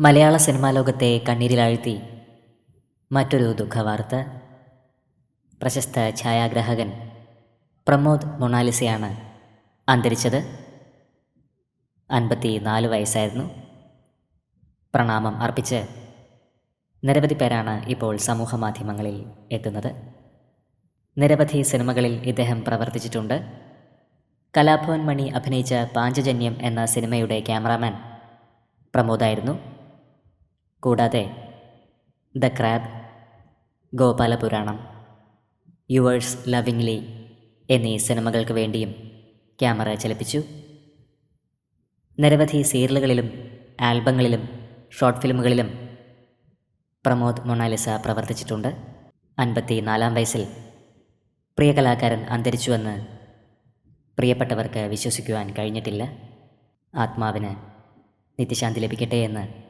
മലയാള cinema ലോകത്തെ കണ്ണീരിലാഴ്ത്തി. മറ്റൊരു ദുഃഖവാർത്ത. പ്രശസ്ത ഛായാഗ്രാഹകൻ പ്രമോദ് മൊണാലിസയാണ് അന്തരിച്ചത്. അൻപത്തി നാല് വയസ്സായിരുന്നു. പ്രണാമം അർപ്പിച്ച് നിരവധി പേരാണ് ഇപ്പോൾ സമൂഹ മാധ്യമങ്ങളിൽ എത്തുന്നത്. നിരവധി സിനിമകളിൽ ഇദ്ദേഹം പ്രവർത്തിച്ചിട്ടുണ്ട്. കലാഭവൻ മണി അഭിനയിച്ച പാഞ്ചജന്യം എന്ന സിനിമയുടെ ക്യാമറാമാൻ പ്രമോദായിരുന്നു. കൂടാതെ the crab Gopalapuranam yours lovingly എന്നീ സിനിമകൾക്ക് വേണ്ടിയും ക്യാമറ ചലിപ്പിച്ചു. നിരവധി സീരിയലുകളിലും ആൽബങ്ങളിലും ഷോർട്ട് ഫിലിമുകളിലും പ്രമോദ് മൊണാലിസ പ്രവർത്തിച്ചിട്ടുണ്ട്. അൻപത്തി നാലാം വയസ്സിൽ പ്രിയ കലാകാരൻ അന്തരിച്ചുവെന്ന് പ്രിയപ്പെട്ടവർക്ക് വിശ്വസിക്കുവാൻ കഴിഞ്ഞിട്ടില്ല. ആത്മാവിന് നിത്യശാന്തി ലഭിക്കട്ടെ എന്ന്